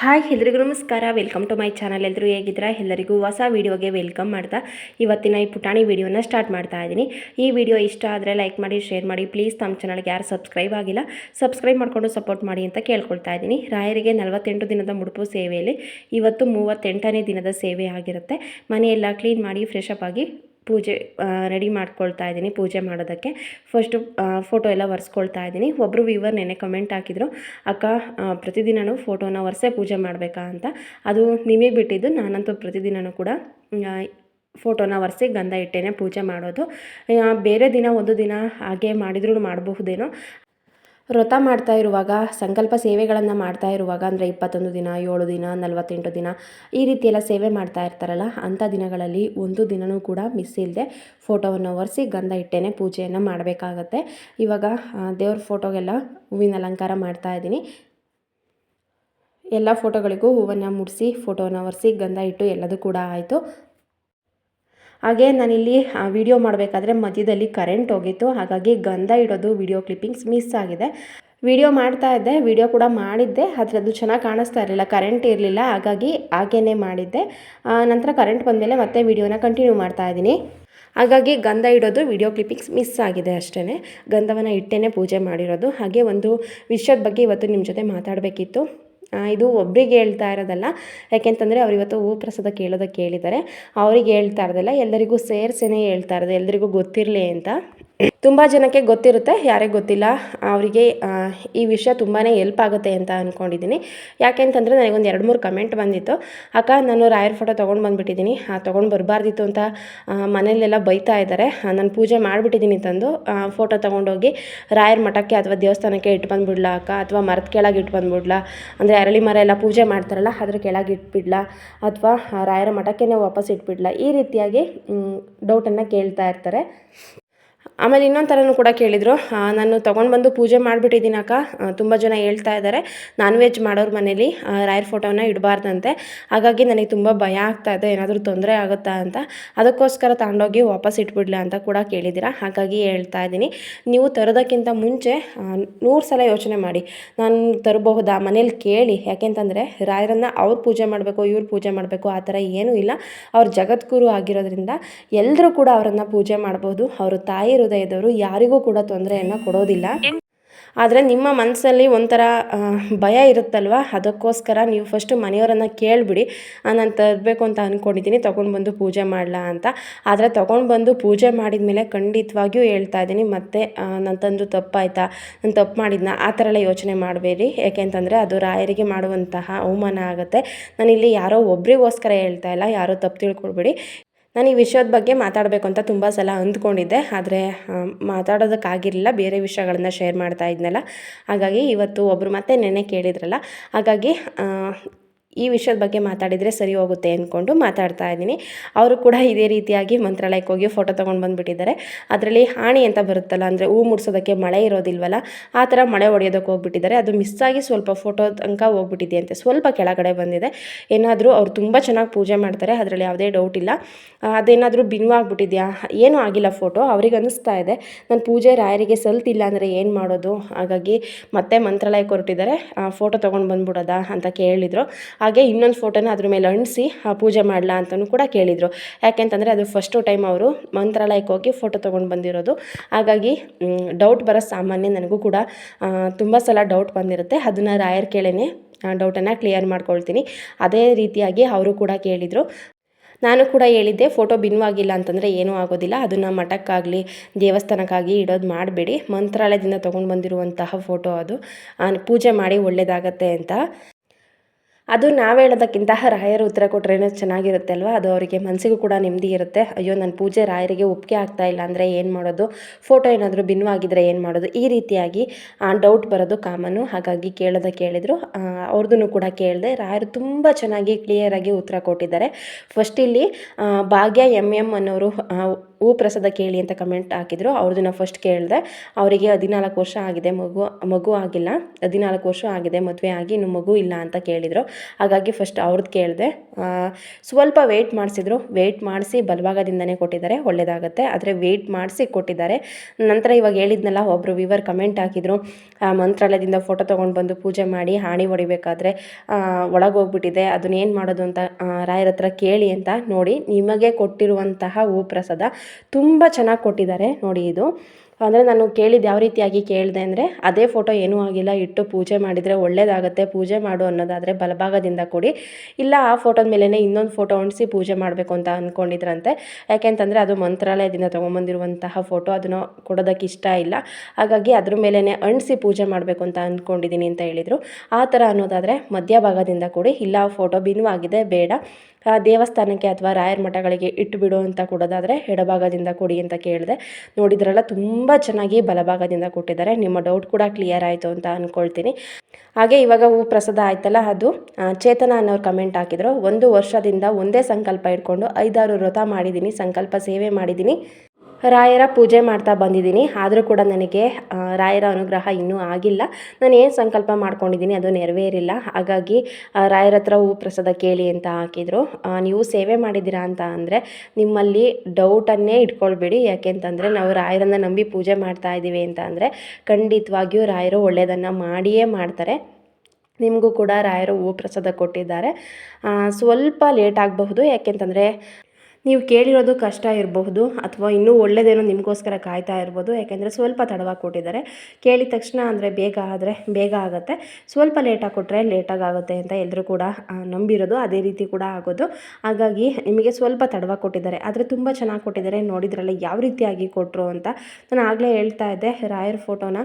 Hi ಎಲ್ರಿಗೂ ನಮಸ್ಕಾರ. Welcome to my channel ಎಲ್ಲರೂ ಹೇಗಿದ್ದೀರಾ? ಎಲ್ಲರಿಗೂ ಹೊಸ ವೀಡಿಯೋಗೆ ವೆಲ್ಕಮ್ ಮಾಡ್ತಾ ಇವತ್ತಿನ ಈ ಪುಟಾಣಿ ವೀಡಿಯೋನ ಸ್ಟಾರ್ಟ್ ಮಾಡ್ತಾ ಇದ್ದೀನಿ. ಈ ವಿಡಿಯೋ ಇಷ್ಟ ಆದರೆ ಲೈಕ್ ಮಾಡಿ ಶೇರ್ ಮಾಡಿ. ಪ್ಲೀಸ್ ನಮ್ಮ ಚಾನಲ್ಗೆ ಯಾರು ಸಬ್ಸ್ಕ್ರೈಬ್ ಆಗಿಲ್ಲ ಸಬ್ಸ್ಕ್ರೈಬ್ ಮಾಡಿಕೊಂಡು ಸಪೋರ್ಟ್ ಮಾಡಿ ಅಂತ ಕೇಳ್ಕೊಳ್ತಾ ಇದ್ದೀನಿ. ರಾಯರಿಗೆ ನಲವತ್ತೆಂಟು ದಿನದ ಮುಡುಪು ಸೇವೆಯಲ್ಲಿ, ಇವತ್ತು ಮೂವತ್ತೆಂಟನೇ ದಿನದ ಸೇವೆ ಆಗಿರುತ್ತೆ. ಮನೆಯೆಲ್ಲ ಕ್ಲೀನ್ ಮಾಡಿ ಫ್ರೆಶ್ ಅಪ್ ಆಗಿ ಪೂಜೆ ರೆಡಿ ಮಾಡ್ಕೊಳ್ತಾ ಇದ್ದೀನಿ ಪೂಜೆ ಮಾಡೋದಕ್ಕೆ. ಫಸ್ಟು ಫೋಟೋ ಎಲ್ಲ ಒರೆಸ್ಕೊಳ್ತಾ ಇದ್ದೀನಿ. ಒಬ್ಬರು ವೀವರ್ ನೆನೆ ಕಮೆಂಟ್ ಹಾಕಿದ್ರು, ಅಕ್ಕ ಪ್ರತಿದಿನವೂ ಫೋಟೋನ ಒರೆಸೇ ಪೂಜೆ ಮಾಡಬೇಕಾ ಅಂತ. ಅದು ನಿಮಗೆ ಬಿಟ್ಟಿದ್ದು, ನಾನಂತೂ ಪ್ರತಿದಿನವೂ ಕೂಡ ಫೋಟೋನ ಒರೆಸಿ ಗಂಧ ಇಟ್ಟೇನೆ ಪೂಜೆ ಮಾಡೋದು. ಬೇರೆ ದಿನ ಒಂದು ದಿನ ಹಾಗೆ ಮಾಡಿದ್ರೂ ಮಾಡಬಹುದೇನೋ. ವ್ರತ ಮಾಡ್ತಾ ಇರುವಾಗ, ಸಂಕಲ್ಪ ಸೇವೆಗಳನ್ನು ಮಾಡ್ತಾ ಇರುವಾಗ, ಅಂದರೆ ಇಪ್ಪತ್ತೊಂದು ದಿನ, ಏಳು ದಿನ, ನಲವತ್ತೆಂಟು ದಿನ, ಈ ರೀತಿ ಎಲ್ಲ ಸೇವೆ ಮಾಡ್ತಾ ಇರ್ತಾರಲ್ಲ, ಅಂಥ ದಿನಗಳಲ್ಲಿ ಒಂದು ದಿನವೂ ಕೂಡ ಮಿಸ್ ಇಲ್ಲದೆ ಫೋಟೋವನ್ನು ಒರೆಸಿ ಗಂಧ ಇಟ್ಟೇನೆ ಪೂಜೆಯನ್ನು ಮಾಡಬೇಕಾಗತ್ತೆ. ಇವಾಗ ದೇವ್ರ ಫೋಟೋಗೆಲ್ಲ ಹೂವಿನ ಅಲಂಕಾರ ಮಾಡ್ತಾ ಇದ್ದೀನಿ. ಎಲ್ಲ ಫೋಟೋಗಳಿಗೂ ಹೂವನ್ನು ಮುಡಿಸಿ, ಫೋಟೋನ ಒರೆಸಿ ಗಂಧ ಇಟ್ಟು ಎಲ್ಲದೂ ಕೂಡ ಆಯಿತು. ಹಾಗೆ ನಾನಿಲ್ಲಿ ವಿಡಿಯೋ ಮಾಡಬೇಕಾದ್ರೆ ಮಧ್ಯದಲ್ಲಿ ಕರೆಂಟ್ ಹೋಗಿತ್ತು. ಹಾಗಾಗಿ ಗಂಧ ಇಡೋದು ವಿಡಿಯೋ ಕ್ಲಿಪ್ಪಿಂಗ್ಸ್ ಮಿಸ್ ಆಗಿದೆ. ವಿಡಿಯೋ ಮಾಡ್ತಾ ಇದ್ದೆ ವಿಡಿಯೋ ಕೂಡ ಮಾಡಿದ್ದೆ. ಆದರೆ ಅದು ಚೆನ್ನಾಗಿ ಕಾಣಿಸ್ತಾ ಇರಲಿಲ್ಲ ಕರೆಂಟ್ ಇರಲಿಲ್ಲ. ಹಾಗಾಗಿ ಹಾಗೇ ಮಾಡಿದ್ದೆ. ನಂತರ ಕರೆಂಟ್ ಬಂದಮೇಲೆ ಮತ್ತೆ ವಿಡಿಯೋನ ಕಂಟಿನ್ಯೂ ಮಾಡ್ತಾ ಇದ್ದೀನಿ. ಹಾಗಾಗಿ ಗಂಧ ಇಡೋದು ವಿಡಿಯೋ ಕ್ಲಿಪ್ಪಿಂಗ್ಸ್ ಮಿಸ್ ಆಗಿದೆ ಅಷ್ಟೇ ಗಂಧವನ್ನು ಇಟ್ಟೇ ಪೂಜೆ ಮಾಡಿರೋದು. ಹಾಗೆ ಒಂದು ವಿಷಯದ ಬಗ್ಗೆ ಇವತ್ತು ನಿಮ್ಮ ಜೊತೆ ಮಾತಾಡಬೇಕಿತ್ತು. ಇದು ಒಬ್ರಿಗೆ ಹೇಳ್ತಾ ಇರೋದಲ್ಲ. ಯಾಕೆಂತಂದರೆ ಅವ್ರು ಇವತ್ತು ಹೂ ಪ್ರಸಾದ ಕೇಳೋದಕ್ಕೆ ಹೇಳಿದ್ದಾರೆ. ಅವ್ರಿಗೆ ಹೇಳ್ತಾ ಇರೋದಲ್ಲ, ಎಲ್ಲರಿಗೂ ಸೇರ್ಸೇನೆ ಹೇಳ್ತಾ ಇರೋದು, ಎಲ್ಲರಿಗೂ ಗೊತ್ತಿರಲಿ ಅಂತ. ತುಂಬ ಜನಕ್ಕೆ ಗೊತ್ತಿರುತ್ತೆ, ಯಾರಿಗೆ ಗೊತ್ತಿಲ್ಲ. ಅವರಿಗೆ ಈ ವಿಷಯ ತುಂಬಾ ಹೆಲ್ಪ್ ಆಗುತ್ತೆ ಅಂತ ಅಂದ್ಕೊಂಡಿದ್ದೀನಿ ಯಾಕೆಂತಂದರೆ ನನಗೊಂದು ಎರಡು ಮೂರು ಕಮೆಂಟ್ ಬಂದಿತ್ತು. ಅಕ್ಕ, ನಾನು ರಾಯರ್ ಫೋಟೋ ತೊಗೊಂಡು ಬಂದುಬಿಟ್ಟಿದ್ದೀನಿ. ತೊಗೊಂಡು ಬರಬಾರ್ದಿತ್ತು ಅಂತ ಮನೇಲೆಲ್ಲ ಬೈತಾ ಇದ್ದಾರೆ. ನಾನು ಪೂಜೆ ಮಾಡಿಬಿಟ್ಟಿದ್ದೀನಿ ತಂದು. ಫೋಟೋ ತೊಗೊಂಡೋಗಿ ರಾಯರ ಮಠಕ್ಕೆ ಅಥವಾ ದೇವಸ್ಥಾನಕ್ಕೆ ಇಟ್ಟು ಬಂದುಬಿಡ್ಲಾ ಅಕ್ಕ? ಅಥವಾ ಮರದ ಕೆಳಗೆ ಇಟ್ಟು ಬಂದುಬಿಡ್ಲಾ? ಅಂದರೆ ಅರಳಿ ಮರ ಎಲ್ಲ ಪೂಜೆ ಮಾಡ್ತಾರಲ್ಲ, ಅದ್ರ ಕೆಳಗೆ ಇಟ್ಬಿಡ್ಲಾ? ಅಥವಾ ರಾಯರ ಮಠಕ್ಕೆ ವಾಪಸ್ ಇಟ್ಬಿಡ್ಲಾ? ಈ ರೀತಿಯಾಗಿ ಡೌಟನ್ನು ಕೇಳ್ತಾ ಇರ್ತಾರೆ. ಆಮೇಲೆ ಇನ್ನೊಂದು ಥರನೂ ಕೂಡ ಕೇಳಿದರು. ನಾನು ತೊಗೊಂಡು ಬಂದು ಪೂಜೆ ಮಾಡಿಬಿಟ್ಟಿದ್ದೀನಿ ಅಕ್ಕ ತುಂಬ ಜನ ಹೇಳ್ತಾ ಇದ್ದಾರೆ ನಾನ್ ವೆಜ್ ಮಾಡೋರ ಮನೇಲಿ ರಾಯರ್ ಫೋಟೋನ ಇಡಬಾರ್ದಂತೆ. ಹಾಗಾಗಿ ನನಗೆ ತುಂಬ ಭಯ ಆಗ್ತಾ ಇದೆ. ಏನಾದರೂ ತೊಂದರೆ ಆಗುತ್ತಾ ಅಂತ. ಅದಕ್ಕೋಸ್ಕರ ತಗೊಂಡೋಗಿ ವಾಪಸ್ ಇಟ್ಬಿಡ್ಲಾ ಅಂತ ಕೂಡ ಕೇಳಿದ್ದೀರಾ ಹಾಗಾಗಿ ಹೇಳ್ತಾ ಇದ್ದೀನಿ. ನೀವು ತರೋದಕ್ಕಿಂತ ಮುಂಚೆ ನೂರು ಸಲ ಯೋಚನೆ ಮಾಡಿ. ನಾನು ತರಬಹುದಾ? ಮನೇಲಿ ಕೇಳಿ. ಯಾಕೆಂತಂದರೆ, ರಾಯರನ್ನು ಅವ್ರು ಪೂಜೆ ಮಾಡಬೇಕು, ಇವ್ರು ಪೂಜೆ ಮಾಡಬೇಕು, ಆ ಥರ ಏನೂ ಇಲ್ಲ. ಅವ್ರು ಜಗದ್ಗುರು ಆಗಿರೋದ್ರಿಂದ ಎಲ್ಲರೂ ಕೂಡ ಅವರನ್ನು ಪೂಜೆ ಮಾಡ್ಬೋದು. ಅವರು ತಾಯಿ ಹೃದಯದವರು ಯಾರಿಗೂ ಕೂಡ ತೊಂದರೆಯನ್ನು ಕೊಡೋದಿಲ್ಲ. ಆದರೆ ನಿಮ್ಮ ಮನಸ್ಸಲ್ಲಿ ಒಂಥರ ಭಯ ಇರುತ್ತಲ್ವ? ಅದಕ್ಕೋಸ್ಕರ ನೀವು ಫಸ್ಟು ಮನೆಯವರನ್ನು ಕೇಳಿಬಿಡಿ. ನಾನು ತರಬೇಕು ಅಂತ ಅಂದ್ಕೊಂಡಿದ್ದೀನಿ ತೊಗೊಂಡು ಬಂದು ಪೂಜೆ ಮಾಡಲಾ ಅಂತ. ಆದರೆ ತೊಗೊಂಡು ಬಂದು ಪೂಜೆ ಮಾಡಿದ ಮೇಲೆ ಖಂಡಿತವಾಗಿಯೂ ಹೇಳ್ತಾ ಇದ್ದೀನಿ, ಮತ್ತೆ ನಾನು ತಂದು ತಪ್ಪಾಯ್ತಾ? ನಾನು ತಪ್ಪು ಮಾಡಿದ್ನ? ಆ ಥರ ಎಲ್ಲ ಯೋಚನೆ ಮಾಡಬೇಡಿ. ಯಾಕೆಂತಂದರೆ ಅದು ರಾಯರಿಗೆ ಮಾಡುವಂತಹ ಅವಮಾನ ಆಗುತ್ತೆ. ನಾನಿಲ್ಲಿ ಯಾರೋ ಒಬ್ರಿಗೋಸ್ಕರ ಹೇಳ್ತಾ ಇಲ್ಲ, ಯಾರೋ ತಪ್ಪು ತಿಳ್ಕೊಳ್ಬೇಡಿ. ನಾನು ಈ ವಿಷಯದ ಬಗ್ಗೆ ಮಾತಾಡಬೇಕು ಅಂತ ತುಂಬ ಸಲ ಅಂದ್ಕೊಂಡಿದ್ದೆ. ಆದರೆ ಮಾತಾಡೋದಕ್ಕಾಗಿರಲಿಲ್ಲ. ಬೇರೆ ವಿಷಯಗಳನ್ನ ಶೇರ್ ಮಾಡ್ತಾ ಇದ್ನಲ್ಲ. ಹಾಗಾಗಿ ಇವತ್ತು ಒಬ್ಬರು ಮತ್ತೆ ನೆನೆ ಕೇಳಿದ್ರಲ್ಲ. ಹಾಗಾಗಿ ಈ ವಿಷಯದ ಬಗ್ಗೆ ಮಾತಾಡಿದರೆ ಸರಿ ಹೋಗುತ್ತೆ ಅಂದ್ಕೊಂಡು ಮಾತಾಡ್ತಾ ಇದ್ದೀನಿ. ಅವರು ಕೂಡ ಇದೇ ರೀತಿಯಾಗಿ ಮಂತ್ರಾಲಯಕ್ಕೆ ಹೋಗಿ ಫೋಟೋ ತೊಗೊಂಡು ಬಂದುಬಿಟ್ಟಿದ್ದಾರೆ. ಅದರಲ್ಲಿ ಹಾಣಿ ಅಂತ ಬರುತ್ತಲ್ಲ, ಅಂದರೆ ಹೂ ಮುಡ್ಸೋದಕ್ಕೆ ಮಳೆ ಇರೋದಿಲ್ವಲ್ಲ, ಆ ಥರ ಮಳೆ ಹೊಡೆಯೋದಕ್ಕೆ ಹೋಗ್ಬಿಟ್ಟಿದ್ದಾರೆ. ಅದು ಮಿಸ್ ಆಗಿ ಸ್ವಲ್ಪ ಫೋಟೋ ತನಕ ಹೋಗ್ಬಿಟ್ಟಿದೆಯಂತೆ. ಸ್ವಲ್ಪ ಕೆಳಗಡೆ ಬಂದಿದೆ. ಏನಾದರೂ ಅವ್ರು ತುಂಬ ಚೆನ್ನಾಗಿ ಪೂಜೆ ಮಾಡ್ತಾರೆ, ಅದರಲ್ಲಿ ಯಾವುದೇ ಡೌಟ್ ಇಲ್ಲ. ಅದೇನಾದರೂ ಬಿನ್ವಾಗ್ಬಿಟ್ಟಿದೆಯಾ ಏನೂ ಆಗಿಲ್ಲ ಫೋಟೋ ಅವ್ರಿಗೆ ಅನ್ನಿಸ್ತಾ ಇದೆ. ನಾನು ಪೂಜೆ ರಾಯರಿಗೆ ಸಲ್ತಿಲ್ಲ ಅಂದರೆ ಏನು ಮಾಡೋದು? ಹಾಗಾಗಿ ಮತ್ತೆ ಮಂತ್ರಾಲಯಕ್ಕೆ ಹೊರಟಿದ್ದಾರೆ. ಫೋಟೋ ತೊಗೊಂಡು ಬಂದ್ಬಿಡೋದಾ ಅಂತ ಕೇಳಿದರು. ಹಾಗೆ ಇನ್ನೊಂದು ಫೋಟೋನ ಅದ್ರ ಮೇಲೆ ಅಂಟಿಸಿ ಪೂಜೆ ಮಾಡಲಾ ಅಂತಲೂ ಕೂಡ ಕೇಳಿದರು. ಯಾಕೆಂತಂದರೆ ಅದು ಫಸ್ಟು ಟೈಮ್ ಅವರು ಮಂತ್ರಾಲಯಕ್ಕೆ ಹೋಗಿ ಫೋಟೋ ತೊಗೊಂಡು ಬಂದಿರೋದು. ಹಾಗಾಗಿ ಡೌಟ್ ಬರೋ ಸಾಮಾನ್ಯ ನನಗೂ ಕೂಡ ತುಂಬ ಸಲ ಡೌಟ್ ಬಂದಿರುತ್ತೆ. ಅದನ್ನು ರಾಯರ್ ಕೇಳೇನೆ ಡೌಟನ್ನು ಕ್ಲಿಯರ್ ಮಾಡ್ಕೊಳ್ತೀನಿ. ಅದೇ ರೀತಿಯಾಗಿ ಅವರು ಕೂಡ ಕೇಳಿದರು. ನಾನು ಕೂಡ ಹೇಳಿದ್ದೆ ಫೋಟೋ ಭಿನ್ನವಾಗಿಲ್ಲ ಅಂತಂದರೆ ಏನೂ ಆಗೋದಿಲ್ಲ. ಅದನ್ನು ಮಠಕ್ಕಾಗಲಿ, ದೇವಸ್ಥಾನಕ್ಕಾಗಿ ಇಡೋದು ಮಾಡಬೇಡಿ. ಮಂತ್ರಾಲಯದಿಂದ ತೊಗೊಂಡು ಬಂದಿರುವಂತಹ ಫೋಟೋ ಅದು. ಪೂಜೆ ಮಾಡಿ ಒಳ್ಳೆಯದಾಗತ್ತೆ ಅಂತ. ಅದು ನಾವು ಹೇಳೋದಕ್ಕಿಂತ ರಾಯರು ಉತ್ತರ ಕೊಟ್ರೇನೆ ಚೆನ್ನಾಗಿರುತ್ತೆ ಅಲ್ವಾ? ಅದು ಅವರಿಗೆ ಮನಸ್ಸಿಗೂ ಕೂಡ ನೆಮ್ಮದಿ ಇರುತ್ತೆ. ಅಯ್ಯೋ ನನ್ನ ಪೂಜೆ ರಾಯರಿಗೆ ಒಪ್ಪಿಗೆ ಆಗ್ತಾ ಇಲ್ಲ ಅಂದರೆ ಏನು ಮಾಡೋದು? ಫೋಟೋ ಏನಾದರೂ ಭಿನ್ನವಾಗಿದ್ದರೆ ಏನು ಮಾಡೋದು? ಈ ರೀತಿಯಾಗಿ ಡೌಟ್ ಬರೋದು ಕಾಮನು. ಹಾಗಾಗಿ ಕೇಳೋದ ಕೇಳಿದರು. ಅವ್ರದ್ದು ಕೂಡ ಕೇಳಿದೆ. ರಾಯರು ತುಂಬ ಚೆನ್ನಾಗಿ ಕ್ಲಿಯರಾಗಿ ಉತ್ತರ ಕೊಟ್ಟಿದ್ದಾರೆ. ಫಸ್ಟ್ ಇಲ್ಲಿ ಭಾಗ್ಯ ಎಂ ಎಂ ಅನ್ನೋರು ಹೂ ಪ್ರಸಾದ ಕೇಳಿ ಅಂತ ಕಮೆಂಟ್ ಹಾಕಿದ್ರು. ಅವ್ರದ್ದು ಫಸ್ಟ್ ಕೇಳಿದೆ. ಅವರಿಗೆ ಹದಿನಾಲ್ಕು ವರ್ಷ ಆಗಿದೆ, ಮಗು ಮಗು ಆಗಿಲ್ಲ. ಹದಿನಾಲ್ಕು ವರ್ಷ ಆಗಿದೆ, ಮದುವೆ ಆಗಿ, ಇನ್ನು ಮಗು ಇಲ್ಲ ಅಂತ ಕೇಳಿದರು. ಹಾಗಾಗಿ ಫಸ್ಟ್ ಅವ್ರದ್ದು ಕೇಳಿದೆ. ಸ್ವಲ್ಪ ವೆಯ್ಟ್ ಮಾಡಿಸಿದ್ರು. ವೆಯ್ಟ್ ಮಾಡಿಸಿ ಬಲಭಾಗದಿಂದನೇ ಕೊಟ್ಟಿದ್ದಾರೆ. ಒಳ್ಳೆಯದಾಗುತ್ತೆ ಆದರೆ ವೆಯ್ಟ್ ಮಾಡಿಸಿ ಕೊಟ್ಟಿದ್ದಾರೆ. ನಂತರ ಇವಾಗ ಹೇಳಿದ್ನಲ್ಲ ಒಬ್ಬರು ವಿವರ್ ಕಮೆಂಟ್ ಹಾಕಿದರು. ಮಂತ್ರಾಲಯದಿಂದ ಫೋಟೋ ತೊಗೊಂಡು ಬಂದು ಪೂಜೆ ಮಾಡಿ, ಹಾಣಿ ಹೊಡಿಬೇಕಾದ್ರೆ ಒಳಗೆ ಹೋಗ್ಬಿಟ್ಟಿದೆ ಅದನ್ನೇನು ಮಾಡೋದು ಅಂತ ರಾಯರ ಹತ್ರ ಕೇಳಿ ಅಂತ ನೋಡಿ. ನಿಮಗೆ ಕೊಟ್ಟಿರುವಂತಹ ಹೂ ಪ್ರಸಾದ ತುಂಬ ಚೆನ್ನಾಗಿ ಕೊಟ್ಟಿದ್ದಾರೆ ನೋಡಿ ಇದು. ಅಂದರೆ ನಾನು ಕೇಳಿದ್ದು ಯಾವ ರೀತಿಯಾಗಿ ಕೇಳಿದೆ ಅಂದರೆ, ಅದೇ ಫೋಟೋ ಏನೂ ಆಗಿಲ್ಲ, ಇಟ್ಟು ಪೂಜೆ ಮಾಡಿದರೆ ಒಳ್ಳೆಯದಾಗತ್ತೆ ಪೂಜೆ ಮಾಡು ಅನ್ನೋದಾದರೆ ಬಲಭಾಗದಿಂದ ಕೊಡಿ. ಇಲ್ಲ, ಆ ಫೋಟೋದ ಮೇಲೇ ಇನ್ನೊಂದು ಫೋಟೋ ಉಣಿಸಿ ಪೂಜೆ ಮಾಡಬೇಕು ಅಂತ ಅಂದ್ಕೊಂಡಿದ್ರಂತೆ ಯಾಕೆಂತಂದರೆ ಅದು ಮಂತ್ರಾಲಯದಿಂದ ತೊಗೊಂಬಂದಿರುವಂತಹ ಫೋಟೋ, ಅದನ್ನು ಕೊಡೋದಕ್ಕೆ ಇಷ್ಟ ಇಲ್ಲ. ಹಾಗಾಗಿ ಅದ್ರ ಮೇಲೇ ಅಂಟಿಸಿ ಪೂಜೆ ಮಾಡಬೇಕು ಅಂತ ಅಂದ್ಕೊಂಡಿದ್ದೀನಿ ಅಂತ ಹೇಳಿದರು. ಆ ಥರ ಅನ್ನೋದಾದರೆ ಮಧ್ಯಭಾಗದಿಂದ ಕೊಡಿ. ಇಲ್ಲ, ಆ ಫೋಟೋ ಭಿನ್ನವಾಗಿದೆ ಬೇಡ. ದೇವಸ್ಥಾನಕ್ಕೆ ಅಥವಾ ರಾಯರ ಮಠಗಳಿಗೆ ಇಟ್ಟುಬಿಡು ಅಂತ ಕೊಡೋದಾದರೆ ಎಡಭಾಗದಿಂದ ಕೊಡಿ ಅಂತ ಕೇಳಿದೆ. ನೋಡಿದ್ರಲ್ಲ, ತುಂಬ ಚೆನ್ನಾಗಿ ಬಲಭಾಗದಿಂದ ಕೊಟ್ಟಿದ್ದಾರೆ. ನಿಮ್ಮ ಡೌಟ್ ಕೂಡ ಕ್ಲಿಯರ್ ಆಯಿತು ಅಂತ ಅಂದ್ಕೊಳ್ತೀನಿ ಹಾಗೆ ಇವಾಗ ಹೂ ಪ್ರಸಾದ ಆಯ್ತಲ್ಲ ಅದು ಚೇತನ ಅನ್ನೋರು ಕಮೆಂಟ್ ಹಾಕಿದ್ರು. ಒಂದು ವರ್ಷದಿಂದ ಒಂದೇ ಸಂಕಲ್ಪ ಇಟ್ಕೊಂಡು ಐದಾರು ವ್ರತ ಮಾಡಿದ್ದೀನಿ, ಸಂಕಲ್ಪ ಸೇವೆ ಮಾಡಿದ್ದೀನಿ. ರಾಯರ ಪೂಜೆ ಮಾಡ್ತಾ ಬಂದಿದ್ದೀನಿ. ಆದರೂ ಕೂಡ ನನಗೆ ರಾಯರ ಅನುಗ್ರಹ ಇನ್ನೂ ಆಗಿಲ್ಲ. ನಾನು ಏನು ಸಂಕಲ್ಪ ಮಾಡ್ಕೊಂಡಿದ್ದೀನಿ ಅದು ನೆರವೇರಿಲ್ಲ. ಹಾಗಾಗಿ ರಾಯರ ಹತ್ರ ಹೂ ಪ್ರಸಾದ ಕೇಳಿ ಅಂತ ಹಾಕಿದರು. ನೀವು ಸೇವೆ ಮಾಡಿದ್ದೀರಾ ಅಂತ ಅಂದರೆ ನಿಮ್ಮಲ್ಲಿ ಡೌಟನ್ನೇ ಇಟ್ಕೊಳ್ಬೇಡಿ. ಯಾಕೆಂತಂದರೆ ನಾವು ರಾಯರನ್ನು ನಂಬಿ ಪೂಜೆ ಮಾಡ್ತಾ ಇದ್ದೀವಿ ಅಂತ ಅಂದರೆ ಖಂಡಿತವಾಗಿಯೂ ರಾಯರು ಒಳ್ಳೆಯದನ್ನು ಮಾಡಿಯೇ ಮಾಡ್ತಾರೆ. ನಿಮಗೂ ಕೂಡ ರಾಯರು ಹೂ ಪ್ರಸಾದ ಕೊಟ್ಟಿದ್ದಾರೆ. ಸ್ವಲ್ಪ ಲೇಟ್ ಆಗಬಹುದು. ಯಾಕೆಂತಂದರೆ ನೀವು ಕೇಳಿರೋದು ಕಷ್ಟ ಇರಬಹುದು ಅಥವಾ ಇನ್ನೂ ಒಳ್ಳೆಯದೇನೋ ನಿಮಗೋಸ್ಕರ ಕಾಯ್ತಾ ಇರ್ಬೋದು, ಯಾಕೆಂದರೆ ಸ್ವಲ್ಪ ತಡವಾಗಿ ಕೊಟ್ಟಿದ್ದಾರೆ. ಕೇಳಿದ ತಕ್ಷಣ ಅಂದರೆ ಬೇಗ ಆದರೆ ಬೇಗ ಆಗುತ್ತೆ. ಸ್ವಲ್ಪ ಲೇಟಾಗಿ ಕೊಟ್ಟರೆ ಲೇಟಾಗಿ ಆಗುತ್ತೆ ಅಂತ ಎಲ್ಲರೂ ಕೂಡ ನಂಬಿರೋದು, ಅದೇ ರೀತಿ ಕೂಡ ಆಗೋದು. ಹಾಗಾಗಿ ನಿಮಗೆ ಸ್ವಲ್ಪ ತಡವಾಗಿ ಕೊಟ್ಟಿದ್ದಾರೆ. ಆದರೆ ತುಂಬ ಚೆನ್ನಾಗಿ ಕೊಟ್ಟಿದ್ದಾರೆ. ನೋಡಿದ್ರಲ್ಲ, ಯಾವ ರೀತಿಯಾಗಿ ಕೊಟ್ಟರು ಅಂತ. ನಾನು ಆಗಲೇ ಹೇಳ್ತಾ ಇದ್ದೆ ರಾಯರ್ ಫೋಟೋನ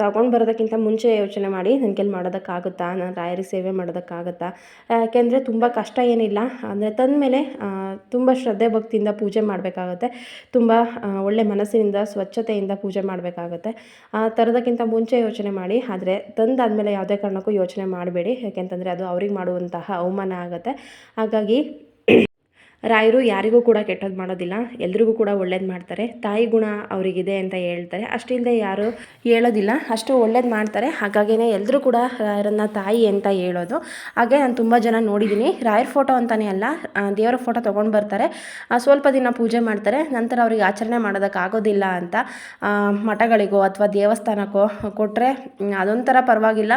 ತಗೊಂಡು ಬರೋದಕ್ಕಿಂತ ಮುಂಚೆ ಯೋಚನೆ ಮಾಡಿ ನನ್ನ ಕೈಲಿ ಮಾಡೋದಕ್ಕಾಗುತ್ತಾ? ನಾನು ರಾಯರಿಗೆ ಸೇವೆ ಮಾಡೋದಕ್ಕಾಗುತ್ತಾ? ಯಾಕೆಂದರೆ ತುಂಬ ಕಷ್ಟ ಏನಿಲ್ಲ. ಅಂದರೆ ತಂದಮೇಲೆ ತುಂಬ ಶ್ರದ್ಧೆ ಭಕ್ತಿಯಿಂದ ಪೂಜೆ ಮಾಡಬೇಕಾಗತ್ತೆ. ತುಂಬ ಒಳ್ಳೆ ಮನಸ್ಸಿನಿಂದ, ಸ್ವಚ್ಛತೆಯಿಂದ ಪೂಜೆ ಮಾಡಬೇಕಾಗತ್ತೆ. ಆ ಥರದಕ್ಕಿಂತ ಮುಂಚೆ ಯೋಚನೆ ಮಾಡಿ. ಆದರೆ ತಂದಾದಮೇಲೆ ಯಾವುದೇ ಕಾರಣಕ್ಕೂ ಯೋಚನೆ ಮಾಡಬೇಡಿ. ಯಾಕೆಂತಂದರೆ ಅದು ಅವ್ರಿಗೆ ಮಾಡುವಂತಹ ಅವಮಾನ ಆಗುತ್ತೆ. ಹಾಗಾಗಿ ರಾಯರು ಯಾರಿಗೂ ಕೂಡ ಕೆಟ್ಟದ್ದು ಮಾಡೋದಿಲ್ಲ. ಎಲ್ರಿಗೂ ಕೂಡ ಒಳ್ಳೇದು ಮಾಡ್ತಾರೆ. ತಾಯಿ ಗುಣ ಅವರಿಗಿದೆ ಅಂತ ಹೇಳ್ತಾರೆ. ಅಷ್ಟಿಲ್ಲದೆ ಯಾರು ಹೇಳೋದಿಲ್ಲ. ಅಷ್ಟು ಒಳ್ಳೇದು ಮಾಡ್ತಾರೆ. ಹಾಗಾಗಿನೇ ಎಲ್ಲರೂ ಕೂಡ ರಾಯರನ್ನ ತಾಯಿ ಅಂತ ಹೇಳೋದು. ಹಾಗೆ ನಾನು ತುಂಬ ಜನ ನೋಡಿದ್ದೀನಿ ರಾಯರ ಫೋಟೋ ಅಂತಲೇ ಅಲ್ಲ ದೇವರ ಫೋಟೋ ತೊಗೊಂಡು ಬರ್ತಾರೆ. ಸ್ವಲ್ಪ ದಿನ ಪೂಜೆ ಮಾಡ್ತಾರೆ. ನಂತರ ಅವ್ರಿಗೆ ಆಚರಣೆ ಮಾಡೋದಕ್ಕಾಗೋದಿಲ್ಲ ಅಂತ ಮಠಗಳಿಗೋ ಅಥವಾ ದೇವಸ್ಥಾನಕ್ಕೋ ಕೊಟ್ಟರೆ ಅದೊಂಥರ ಪರವಾಗಿಲ್ಲ.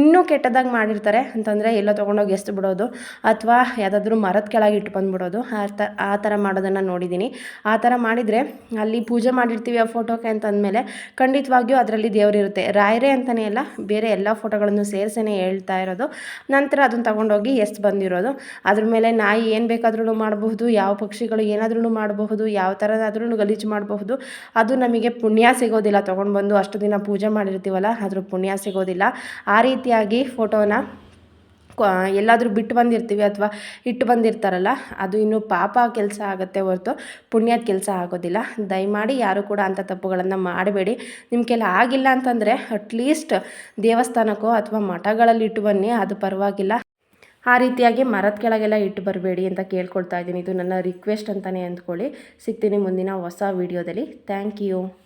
ಇನ್ನೂ ಕೆಟ್ಟದಾಗಿ ಮಾಡಿರ್ತಾರೆ. ಅಂತಂದರೆ ಎಲ್ಲೋ ತೊಗೊಂಡೋಗಿ ಎಸ್ತು ಬಿಡೋದು ಅಥವಾ ಯಾವುದಾದ್ರೂ ಮರದ ಕೆಳಗೆ ಇಟ್ಟು ಬಂದ್ಬಿಡೋದು. ಆ ಥರ ಆ ಥರ ಮಾಡೋದನ್ನು ನೋಡಿದ್ದೀನಿ. ಆ ಥರ ಮಾಡಿದರೆ ಅಲ್ಲಿ ಪೂಜೆ ಮಾಡಿರ್ತೀವಿ ಆ ಫೋಟೋಕ್ಕೆ ಅಂತ ಅಂದಮೇಲೆ ಖಂಡಿತವಾಗಿಯೂ ಅದರಲ್ಲಿ ದೇವರಿರುತ್ತೆ ರಾಯರೇ ಅಂತಲೇ ಅಲ್ಲ, ಬೇರೆ ಎಲ್ಲ ಫೋಟೋಗಳನ್ನು ಸೇರಿಸೇ ಹೇಳ್ತಾ ಇರೋದು. ನಂತರ ಅದನ್ನು ತಗೊಂಡೋಗಿ ಎಷ್ಟು ಬಂದಿರೋದು. ಅದ್ರ ಮೇಲೆ ನಾಯಿ ಏನು ಬೇಕಾದ್ರೂ ಮಾಡಬಹುದು, ಯಾವ ಪಕ್ಷಿಗಳು ಏನಾದ್ರೂ ಮಾಡಬಹುದು, ಯಾವ ಥರದಾದ್ರೂ ಗಲೀಜು ಮಾಡಬಹುದು. ಅದು ನಮಗೆ ಪುಣ್ಯ ಸಿಗೋದಿಲ್ಲ ತೊಗೊಂಡು ಬಂದು ಅಷ್ಟು ದಿನ ಪೂಜೆ ಮಾಡಿರ್ತೀವಲ್ಲ, ಅದ್ರ ಪುಣ್ಯ ಸಿಗೋದಿಲ್ಲ. ಆ ರೀತಿಯಾಗಿ ಫೋಟೋನ ಕ್ವ- ಎಲ್ಲಾದರೂ ಬಿಟ್ಟು ಬಂದಿರ್ತೀವಿ ಅಥವಾ ಇಟ್ಟು ಬಂದಿರ್ತಾರಲ್ಲ, ಅದು ಇನ್ನು ಪಾಪ ಕೆಲಸ ಆಗುತ್ತೆ ಹೊರತು ಪುಣ್ಯದ ಕೆಲಸ ಆಗೋದಿಲ್ಲ. ದಯಮಾಡಿ ಯಾರೂ ಕೂಡ ಅಂಥ ತಪ್ಪುಗಳನ್ನು ಮಾಡಬೇಡಿ. ನಿಮ್ಮ ಕೆಲ ಆಗಿಲ್ಲ ಅಂತಂದರೆ ಅಟ್ಲೀಸ್ಟ್ ದೇವಸ್ಥಾನಕ್ಕೋ ಅಥವಾ ಮಠಗಳಲ್ಲಿ ಇಟ್ಟು ಬನ್ನಿ, ಅದು ಪರವಾಗಿಲ್ಲ. ಆ ರೀತಿಯಾಗಿ ಮರದ ಕೆಳಗೆಲ್ಲ ಇಟ್ಟು ಬರಬೇಡಿ ಅಂತ ಕೇಳ್ಕೊಳ್ತಾ ಇದ್ದೀನಿ. ಇದು ನನ್ನ ರಿಕ್ವೆಸ್ಟ್ ಅಂತಲೇ ಅಂದ್ಕೊಳ್ಳಿ. ಸಿಗ್ತೀನಿ ಮುಂದಿನ ಹೊಸ ವೀಡಿಯೋದಲ್ಲಿ. Thank you